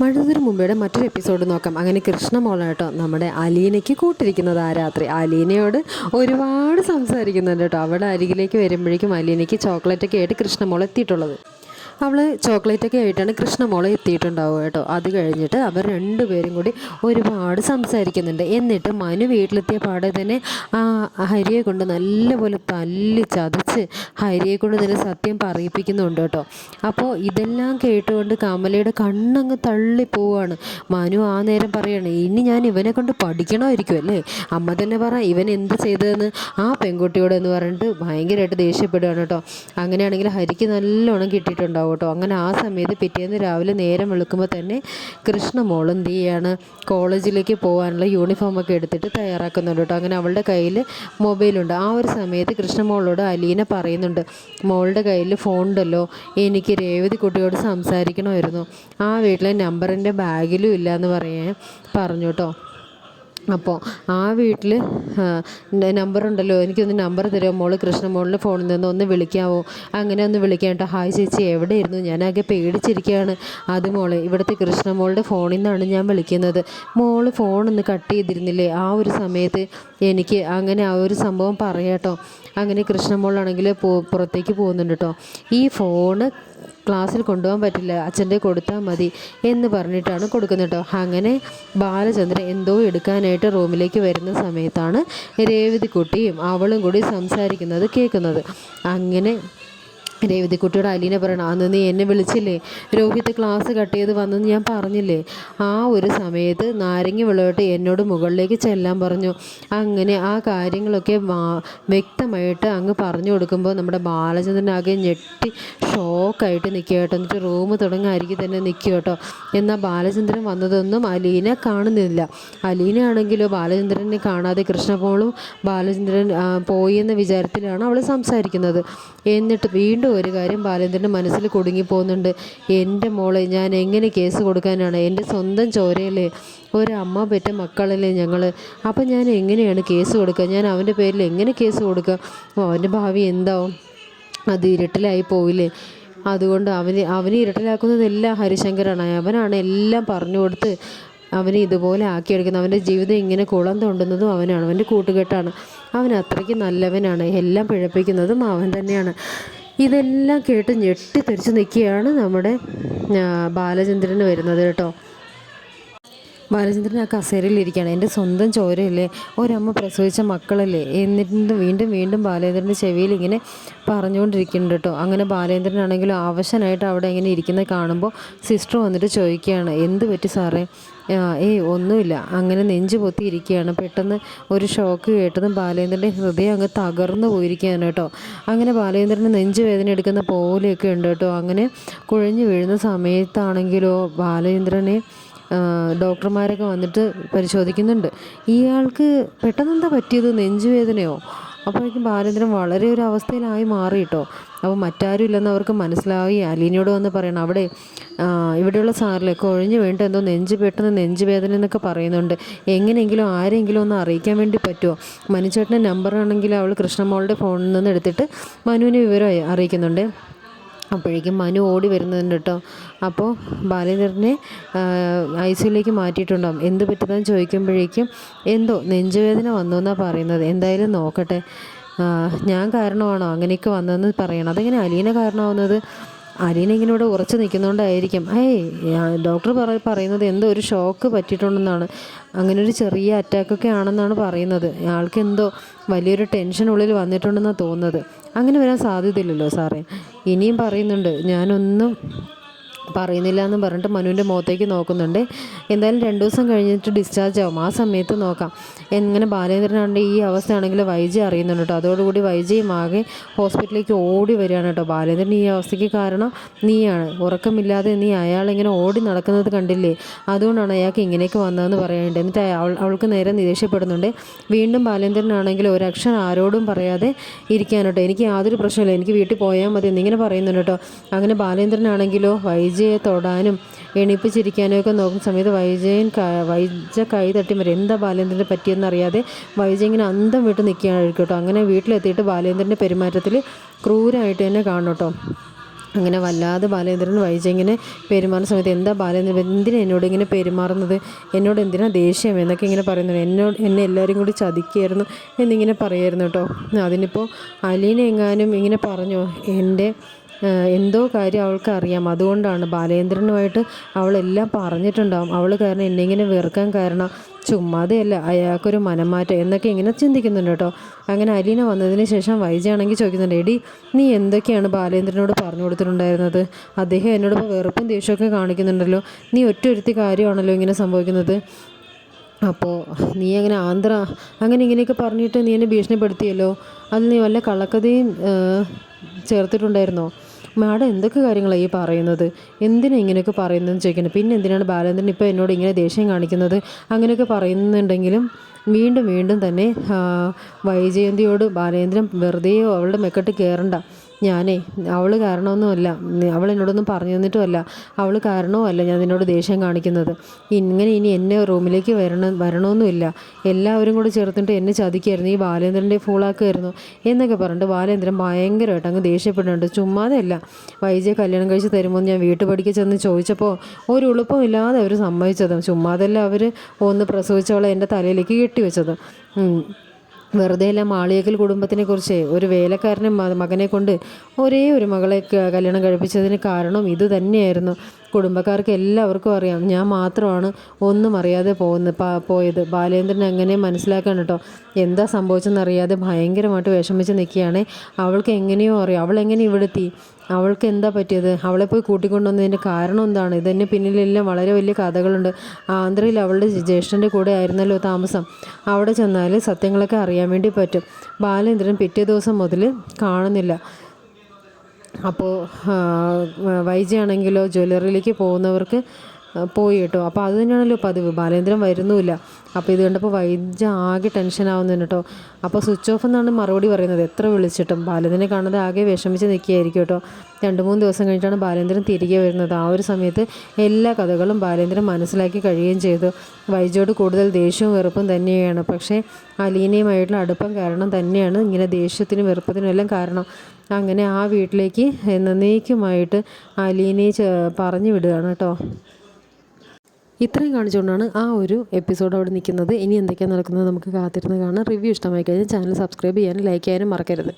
മഴതിന് മുമ്പയുടെ മറ്റൊരു എപ്പിസോഡ് നോക്കാം. അങ്ങനെ കൃഷ്ണമോളാണ് കേട്ടോ നമ്മുടെ അലീനയ്ക്ക് കൂട്ടിരിക്കുന്നത് ആ രാത്രി. അലീനയോട് ഒരുപാട് സംസാരിക്കുന്നുണ്ട് കേട്ടോ. അവിടെ അരികിലേക്ക് വരുമ്പോഴേക്കും അലീനയ്ക്ക് ചോക്ലേറ്റൊക്കെ ആയിട്ട് കൃഷ്ണമോൾ എത്തിയിട്ടുള്ളത്. അവൾ ചോക്ലേറ്റൊക്കെ ആയിട്ടാണ് കൃഷ്ണമോളെ എത്തിയിട്ടുണ്ടാവുക കേട്ടോ. അത് കഴിഞ്ഞിട്ട് അവർ രണ്ടുപേരും കൂടി ഒരുപാട് സംസാരിക്കുന്നുണ്ട്. എന്നിട്ട് മനു വീട്ടിലെത്തിയ പാടെ തന്നെ ആ ഹരിയെ കൊണ്ട് നല്ലപോലെ തല്ലി ചതച്ച് ഹരിയെ കൊണ്ട് തന്നെ സത്യം പറയിപ്പിക്കുന്നുണ്ട് കേട്ടോ. അപ്പോൾ ഇതെല്ലാം കേട്ടുകൊണ്ട് കമലയുടെ കണ്ണങ്ങ് തള്ളി പോവാണ്. മനു ആ നേരം പറയാണ് ഇനി ഞാൻ ഇവനെ കൊണ്ട് പഠിക്കണമായിരിക്കും അല്ലേ? അമ്മ തന്നെ പറ ഇവൻ എന്ത് ചെയ്തതെന്ന്? ആ പെൺകുട്ടിയോട് എന്ന് പറഞ്ഞിട്ട് ഭയങ്കരമായിട്ട് ദേഷ്യപ്പെടുകയാണ് കേട്ടോ. അങ്ങനെയാണെങ്കിൽ ഹരിക്ക് നല്ലോണം കിട്ടിയിട്ടുണ്ടാവും. കേട്ടോ അങ്ങനെ ആ സമയത്ത് പിറ്റേന്ന് രാവിലെ നേരം വെളുക്കുമ്പോൾ തന്നെ കൃഷ്ണമോൾ എന്ത് ചെയ്യാണ്? കോളേജിലേക്ക് പോകാനുള്ള യൂണിഫോമൊക്കെ എടുത്തിട്ട് തയ്യാറാക്കുന്നുണ്ട് കേട്ടോ. അങ്ങനെ അവളുടെ കയ്യിൽ മൊബൈലുണ്ട് ആ ഒരു സമയത്ത് കൃഷ്ണ കൃഷ്ണമോളോട് അലീന പറയുന്നുണ്ട് മോളുടെ കയ്യിൽ ഫോൺ ഉണ്ടല്ലോ. എനിക്ക് രേവതി കുട്ടിയോട് സംസാരിക്കണമായിരുന്നു. ആ വീട്ടിലെ നമ്പറിന്റെ ബാഗിലും ഇല്ല എന്ന് പറയാൻ പറഞ്ഞു കേട്ടോ. അപ്പോൾ ആ വീട്ടിൽ നമ്പർ ഉണ്ടല്ലോ എനിക്കൊന്ന് നമ്പർ തരുമോ? മോൾ കൃഷ്ണമോളിന്റെ ഫോണിൽ നിന്ന് ഒന്ന് വിളിക്കാമോ അങ്ങനെ ഒന്ന് വിളിക്കാം കേട്ടോ. ഹായ് ചേച്ചി എവിടെ എവിടെയായിരുന്നു? ഞാനാകെ പേടിച്ചിരിക്കുകയാണ്. അത് മോളെ ഇവിടുത്തെ കൃഷ്ണ മോളുടെ ഫോണിൽ നിന്നാണ് ഞാൻ വിളിക്കുന്നത്. മോൾ ഫോണൊന്ന് കട്ട് ചെയ്തിരുന്നില്ലേ? ആ ഒരു സമയത്ത് എനിക്ക് അങ്ങനെ ആ ഒരു സംഭവം പറയാട്ടോ അങ്ങനെ കൃഷ്ണമോളാണെങ്കിൽ പുറത്തേക്ക് പോകുന്നുണ്ട് കേട്ടോ. ഈ ഫോണ് ക്ലാസ്സിൽ കൊണ്ടുപോകാൻ പറ്റില്ല. അച്ഛന്റെ കൊടുത്താൽ മതി എന്ന് പറഞ്ഞിട്ടാണ് കൊടുക്കുന്നത് കേട്ടോ. അങ്ങനെ ബാലചന്ദ്രൻ എന്തോ എടുക്കാനായിട്ട് റൂമിലേക്ക് വരുന്ന സമയത്താണ് രേവതിക്കുട്ടിയും അവളും കൂടി സംസാരിക്കുന്നത് കേൾക്കുന്നത്. അങ്ങനെ രേവതിക്കുട്ടിയോട് അലീന പറയണം അന്ന് നീ എന്നെ വിളിച്ചില്ലേ? രോഹിത് ക്ലാസ് കട്ട് ചെയ്ത് വന്നെന്ന് ഞാൻ പറഞ്ഞില്ലേ? ആ ഒരു സമയത്ത് നാരങ്ങ വിളവിട്ട് എന്നോട് മുകളിലേക്ക് ചെല്ലാൻ പറഞ്ഞു. അങ്ങനെ ആ കാര്യങ്ങളൊക്കെ വ്യക്തമായിട്ട് അങ്ങ് പറഞ്ഞു കൊടുക്കുമ്പോൾ നമ്മുടെ ബാലചന്ദ്രനാകെ ഞെട്ടി ഷോക്കായിട്ട് നിൽക്കുക കേട്ടോ. എന്നിട്ട് റൂം തുടങ്ങായിരിക്കും തന്നെ നിൽക്കുക കേട്ടോ. എന്നാൽ ബാലചന്ദ്രൻ വന്നതൊന്നും അലീന കാണുന്നില്ല. അലീന ആണെങ്കിലോ ബാലചന്ദ്രനെ കാണാതെ കൃഷ്ണപോളും ബാലചന്ദ്രൻ പോയി എന്ന വിചാരത്തിലാണ് അവൾ സംസാരിക്കുന്നത്. എന്നിട്ട് വീണ്ടും ഒരു കാര്യം ബാലേന്ദ്രന്റെ മനസ്സിൽ കുടുങ്ങിപ്പോകുന്നുണ്ട്. എന്റെ മോളെ ഞാൻ എങ്ങനെ കേസ് കൊടുക്കാനാണ്? എന്റെ സ്വന്തം ചോരയല്ലേ ഒരമ്മ പെറ്റ മക്കളല്ലേ ഞങ്ങൾ അപ്പം ഞാൻ എങ്ങനെയാണ് കേസ് കൊടുക്കുക? ഞാൻ അവന്റെ പേരിൽ എങ്ങനെ കേസ് കൊടുക്കുക? അവന്റെ ഭാവി എന്താവും? അത് ഇരുട്ടിലായി പോവില്ലേ? അതുകൊണ്ട് അവന് അവനെ ഇരുട്ടിലാക്കുന്നതെല്ലാം ഹരിശങ്കറാണ് അവനാണ് എല്ലാം പറഞ്ഞു കൊടുത്ത് അവനെ ഇതുപോലെ ആക്കിയെടുക്കുന്നത്. അവന്റെ ജീവിതം ഇങ്ങനെ കുളം തോണ്ടുന്നതും അവനാണ്. അവന്റെ കൂട്ടുകെട്ടാണ്. അവൻ അത്രയ്ക്ക് നല്ലവനാണ്. എല്ലാം പിഴപ്പിക്കുന്നതും അവൻ തന്നെയാണ്. ഇതെല്ലാം കേട്ട് ഞെട്ടിത്തെറിച്ച് നിൽക്കുകയാണ് നമ്മുടെ ബാലചന്ദ്രന് വരുന്നത് കേട്ടോ. ബാലചന്ദ്രൻ ആ കസേരയിലിരിക്കുകയാണ് എന്റെ സ്വന്തം ചോരയല്ലേ? ഒരമ്മ പ്രസവിച്ച മക്കളല്ലേ? എന്നിട്ട് വീണ്ടും വീണ്ടും ബാലേന്ദ്രന്റെ ചെവിയിൽ ഇങ്ങനെ പറഞ്ഞുകൊണ്ടിരിക്കുന്നുണ്ട് കേട്ടോ. അങ്ങനെ ബാലേന്ദ്രനാണെങ്കിലും ആവശ്യമായിട്ട് അവിടെ ഇങ്ങനെ ഇരിക്കുന്നത് കാണുമ്പോൾ സിസ്റ്റർ വന്നിട്ട് ചോദിക്കുകയാണ് എന്ത് പറ്റി സാറേ? ഏയ് ഒന്നുമില്ല. അങ്ങനെ നെഞ്ച് പൊത്തിയിരിക്കുകയാണ് പെട്ടെന്ന് ഒരു ഷോക്ക് കേട്ടതും ബാലേന്ദ്രന്റെ ഹൃദയം അങ്ങ് തകർന്നു പോയിരിക്കുകയാണ് കേട്ടോ. അങ്ങനെ ബാലേന്ദ്രന് നെഞ്ച് വേദന എടുക്കുന്ന പോലെയൊക്കെ ഉണ്ട് കേട്ടോ. അങ്ങനെ കുഴഞ്ഞു വീഴുന്ന സമയത്താണെങ്കിലോ ബാലേന്ദ്രനെ ഡോക്ടർമാരൊക്കെ വന്നിട്ട് പരിശോധിക്കുന്നുണ്ട്. ഇയാൾക്ക് പെട്ടെന്ന് എന്താ പറ്റിയത്? നെഞ്ചുവേദനയോ? അപ്പോഴേക്കും ബാലേന്ദ്രൻ വളരെ ഒരു അവസ്ഥയിലായി മാറി കേട്ടോ അപ്പോൾ മറ്റാരും ഇല്ലെന്ന് അവർക്ക് മനസ്സിലായി. അലീനയോട് വന്ന് പറയണം അവിടെ ഇവിടെയുള്ള സാറിലെ കൊഴിഞ്ഞു വേണ്ട എന്തോ നെഞ്ച് പെട്ടെന്ന് നെഞ്ച് വേദന എന്നൊക്കെ പറയുന്നുണ്ട്. എങ്ങനെയെങ്കിലും ആരെങ്കിലും ഒന്ന് അറിയിക്കാൻ വേണ്ടി പറ്റുമോ മനുചേട്ടന്റെ നമ്പറാണെങ്കിൽ അവൾ കൃഷ്ണമോളുടെ ഫോണിൽ നിന്ന് എടുത്തിട്ട് മനുവിനെ വിവരം അറിയിക്കുന്നുണ്ട്. അപ്പോഴേക്കും മനു ഓടി വരുന്നുണ്ട് കേട്ടോ. അപ്പോൾ ബാലേന്ദ്രനെ ഐ സിയിലേക്ക് മാറ്റിയിട്ടുണ്ടാകും എന്ത് പറ്റുന്നതെന്ന് ചോദിക്കുമ്പോഴേക്കും എന്തോ നെഞ്ചുവേദന വന്നു എന്നാണ് പറയുന്നത്. എന്തായാലും നോക്കട്ടെ. ഞാൻ കാരണമാണോ അങ്ങനെയൊക്കെ വന്നതെന്ന് പറയണം. അതെങ്ങനെ അലീന കാരണമാവുന്നത്? അലീന ഇങ്ങനെ ഇവിടെ ഉറച്ചു നിൽക്കുന്നതുകൊണ്ടായിരിക്കും ഏയ് ഡോക്ടർ പറ പറയുന്നത് എന്തോ ഒരു ഷോക്ക് പറ്റിയിട്ടുണ്ടെന്നാണ്. അങ്ങനെ ഒരു ചെറിയ അറ്റാക്കൊക്കെ ആണെന്നാണ് പറയുന്നത്. ആൾക്ക് എന്തോ വലിയൊരു ടെൻഷൻ ഉള്ളിൽ വന്നിട്ടുണ്ടെന്നാണ് തോന്നുന്നത്. അങ്ങനെ വരാൻ സാധ്യതയില്ലല്ലോ സാറേ. ഇനിയും പറയുന്നുണ്ട് ഞാനൊന്നും പറയുന്നില്ല എന്ന് പറഞ്ഞിട്ട് മനുവിന്റെ മുഖത്തേക്ക് നോക്കുന്നുണ്ട്. എന്തായാലും രണ്ട് ദിവസം കഴിഞ്ഞിട്ട് ഡിസ്ചാർജ് ആവും. ആ സമയത്ത് നോക്കാം. എങ്ങനെ ബാലേന്ദ്രനാണ്ട് ഈ അവസ്ഥയാണെങ്കിൽ വൈജി അറിയുന്നുണ്ട് കേട്ടോ. അതോടുകൂടി വൈജിയും ആകെ ഹോസ്പിറ്റലിലേക്ക് ഓടി വരികയാണ് കേട്ടോ. ബാലേന്ദ്രൻ ഈ അവസ്ഥയ്ക്ക് കാരണം നീയാണ്. ഉറക്കമില്ലാതെ നീ അയാളിങ്ങനെ ഓടി നടക്കുന്നത് കണ്ടില്ലേ? അതുകൊണ്ടാണ് അയാൾക്ക് ഇങ്ങനെയൊക്കെ വന്നതെന്ന് പറയാനുണ്ട്. എന്നിട്ട് അവൾ അവൾക്ക് നേരെ നിരീക്ഷപ്പെടുന്നുണ്ട്. വീണ്ടും ബാലേന്ദ്രനാണെങ്കിൽ ഒരക്ഷരം ആരോടും പറയാതെ ഇരിക്കാൻ കേട്ടോ. എനിക്ക് യാതൊരു പ്രശ്നമില്ല എനിക്ക് വീട്ടിൽ പോയാൽ മതി എന്നിങ്ങനെ പറയുന്നുണ്ട് കേട്ടോ. അങ്ങനെ ബാലേന്ദ്രനാണെങ്കിലോ വൈജി വൈജയെ തൊടാനും എണീപ്പിച്ചിരിക്കാനും ഒക്കെ നോക്കുന്ന സമയത്ത് വൈജയൻ വൈജ കൈ തട്ടി വരും എന്താ ബാലേന്ദ്രനെ പറ്റിയെന്നറിയാതെ വൈജ ഇങ്ങനെ അന്തം വിട്ട് നിൽക്കുകയാണ് കേട്ടോ. അങ്ങനെ വീട്ടിലെത്തിയിട്ട് ബാലേന്ദ്രന്റെ പെരുമാറ്റത്തിൽ ക്രൂരമായിട്ട് തന്നെ കാണും കേട്ടോ. അങ്ങനെ വല്ലാതെ ബാലേന്ദ്രൻ വൈജ ഇങ്ങനെ പെരുമാറുന്ന സമയത്ത് എന്താ ബാലേന്ദ്രൻ എന്തിനാ എന്നോട് ഇങ്ങനെ പെരുമാറുന്നത്? എന്നോട് എന്തിനാ ദേഷ്യം എന്നൊക്കെ ഇങ്ങനെ പറയുന്നത് എന്നോട് എന്നെ എല്ലാവരും കൂടി ചതിക്കുകയായിരുന്നു എന്നിങ്ങനെ പറയായിരുന്നു കേട്ടോ. അതിനിപ്പോൾ അലീനെങ്ങാനും ഇങ്ങനെ പറഞ്ഞോ എന്റെ എന്തോ കാര്യം അവൾക്ക് അറിയാം. അതുകൊണ്ടാണ് ബാലേന്ദ്രനുമായിട്ട് അവളെല്ലാം പറഞ്ഞിട്ടുണ്ടാവും. അവൾ കാരണം എന്നെ ഇങ്ങനെ വെറുക്കാൻ കാരണം ചുമ്മാതെയല്ല അയാൾക്കൊരു മനംമാറ്റം എന്നൊക്കെ ഇങ്ങനെ ചിന്തിക്കുന്നുണ്ട് കേട്ടോ. അങ്ങനെ അലീന വന്നതിന് ശേഷം വൈജയാണെങ്കിൽ ചോദിക്കുന്നുണ്ട് എടി നീ എന്തൊക്കെയാണ് ബാലേന്ദ്രനോട് പറഞ്ഞു കൊടുത്തിട്ടുണ്ടായിരുന്നത്? അദ്ദേഹം എന്നോട് ഇപ്പോൾ വെറുപ്പും ദേഷ്യമൊക്കെ കാണിക്കുന്നുണ്ടല്ലോ. നീ ഒറ്റ ഒരുത്തി കാര്യമാണല്ലോ ഇങ്ങനെ സംഭവിക്കുന്നത്. അപ്പോൾ നീ അങ്ങനെ ആന്ധ്ര അങ്ങനെ ഇങ്ങനെയൊക്കെ പറഞ്ഞിട്ട് നീ എന്നെ ഭീഷണിപ്പെടുത്തിയല്ലോ? അതിൽ നീ വല്ല കള്ളക്കഥയും ചേർത്തിട്ടുണ്ടായിരുന്നോ? മാഡം എന്തൊക്കെ കാര്യങ്ങളാണ് ഈ പറയുന്നത്? എന്തിനാ ഇങ്ങനെയൊക്കെ പറയുന്നതെന്ന് ചോദിക്കണം പിന്നെ എന്തിനാണ് ബാലേന്ദ്രൻ ഇപ്പോൾ എന്നോട് ഇങ്ങനെ ദേഷ്യം കാണിക്കുന്നത്? അങ്ങനെയൊക്കെ പറയുന്നുണ്ടെങ്കിലും വീണ്ടും വീണ്ടും തന്നെ വൈജയന്തിയോട് ബാലേന്ദ്രൻ വെറുതെ അവളുടെ മെക്കട്ട് കയറണ്ട ഞാനേ അവൾ കാരണമൊന്നുമല്ല. അവൾ എന്നോടൊന്നും പറഞ്ഞു തന്നിട്ടുമല്ല. അവൾ കാരണവുമല്ല ഞാൻ നിന്നോട് ദേഷ്യം കാണിക്കുന്നത്. ഇങ്ങനെ ഇനി എന്നെ റൂമിലേക്ക് വരണം വരണമെന്നുമില്ല. എല്ലാവരും കൂടെ ചേർത്തിട്ട് എന്നെ ചതിക്കായിരുന്നു. ഈ ബാലേന്ദ്രന്റെ ഫൂളാക്കുമായിരുന്നു എന്നൊക്കെ പറഞ്ഞിട്ട് ബാലേന്ദ്രൻ ഭയങ്കരമായിട്ട് അങ്ങ് ദേഷ്യപ്പെടുന്നുണ്ട്. ചുമ്മാതെ അല്ല വൈജയെ കല്യാണം കഴിച്ച് തരുമ്പോൾ ഞാൻ വീട്ടു വീട്ടുപടിക്ക് ചെന്ന് ചോദിച്ചപ്പോൾ ഒരു എളുപ്പമില്ലാതെ അവർ സമ്മതിച്ചത്. ചുമ്മാതല്ല അവർ ഒന്ന് പ്രസവിച്ചവളെ എന്റെ തലയിലേക്ക് കെട്ടിവെച്ചത്. വെറുതെ മാളിയേക്കൽ കുടുംബത്തിനെ കുറിച്ച് ഒരു വേലക്കാരനെ മകനെ കൊണ്ട് ഒരേ ഒരു മകളെ കല്യാണം കഴിപ്പിച്ചതിന് കാരണം ഇത് തന്നെയായിരുന്നു. കുടുംബക്കാർക്ക് എല്ലാവർക്കും അറിയാം. ഞാൻ മാത്രമാണ് ഒന്നും അറിയാതെ പോകുന്നത് പോയത്. ബാലേന്ദ്രൻ അങ്ങനെ മനസ്സിലാക്കാൻ കേട്ടോ എന്താ സംഭവിച്ചെന്നറിയാതെ ഭയങ്കരമായിട്ട് വിഷമിച്ച് നിൽക്കുകയാണ്. അവൾക്ക് എങ്ങനെയോ അറിയാം. അവൾ എങ്ങനെ ഇവിടെ എത്തി അവൾക്ക് എന്താ പറ്റിയത്? അവളെ പോയി കൂട്ടിക്കൊണ്ടുവന്നതിന്റെ കാരണം എന്താണ്? ഇതിന് പിന്നിലെല്ലാം വളരെ വലിയ കഥകളുണ്ട്. ആന്ധ്രയിൽ അവളുടെ ജ്യേഷ്ഠന്റെ കൂടെ ആയിരുന്നല്ലോ താമസം. അവിടെ ചെന്നാൽ സത്യങ്ങളൊക്കെ അറിയാൻ വേണ്ടി പറ്റും. ബാലേന്ദ്രൻ പിറ്റേ ദിവസം മുതൽ കാണുന്നില്ല. അപ്പോൾ വൈജയാണെങ്കിലോ ജ്വല്ലറിയിലേക്ക് പോകുന്നവർക്ക് പോയി കേട്ടോ. അപ്പോൾ അത് തന്നെയാണല്ലോ പതിവ്. ബാലേന്ദ്രൻ വരുന്നുമില്ല. അപ്പോൾ ഇത് കണ്ടപ്പോൾ വൈദ്യ ആകെ ടെൻഷൻ ആവുന്നു കേട്ടോ. അപ്പോൾ സ്വിച്ച് ഓഫ് എന്നാണ് മറുപടി പറയുന്നത്. എത്ര വിളിച്ചിട്ടും ബാലേന്ദ്രനെ കാണാതെ ആകെ വിഷമിച്ച് നിൽക്കുകയായിരിക്കും കേട്ടോ. രണ്ട് മൂന്ന് ദിവസം കഴിഞ്ഞിട്ടാണ് ബാലേന്ദ്രൻ തിരികെ വരുന്നത്. ആ ഒരു സമയത്ത് എല്ലാ കഥകളും ബാലേന്ദ്രൻ മനസ്സിലാക്കി കഴിയുകയും ചെയ്തു. വൈജയോട് കൂടുതൽ ദേഷ്യവും വെറുപ്പും തന്നെയാണ്. പക്ഷേ അലീനയുമായിട്ടുള്ള അടുപ്പം കാരണം തന്നെയാണ് ഇങ്ങനെ ദേഷ്യത്തിനും വെറുപ്പത്തിനും എല്ലാം കാരണം. അങ്ങനെ ആ വീട്ടിലേക്ക് എന്നേക്കുമായിട്ട് അലീനയെ പറഞ്ഞു വിടുകയാണ് കേട്ടോ. ഇത്രയും കാണിച്ചുകൊണ്ടാണ് ആ ഒരു എപ്പിസോഡ് അവിടെ നിൽക്കുന്നത്. ഇനി എന്തൊക്കെയാണ് നടക്കുന്നത് നമുക്ക് കാത്തിരുന്ന് കാണാം. റിവ്യൂ ഇഷ്ടമായി കഴിഞ്ഞാൽ ചാനൽ സബ്സ്ക്രൈബ് ചെയ്യാനും ലൈക്ക് ചെയ്യാനും മറക്കരുത്.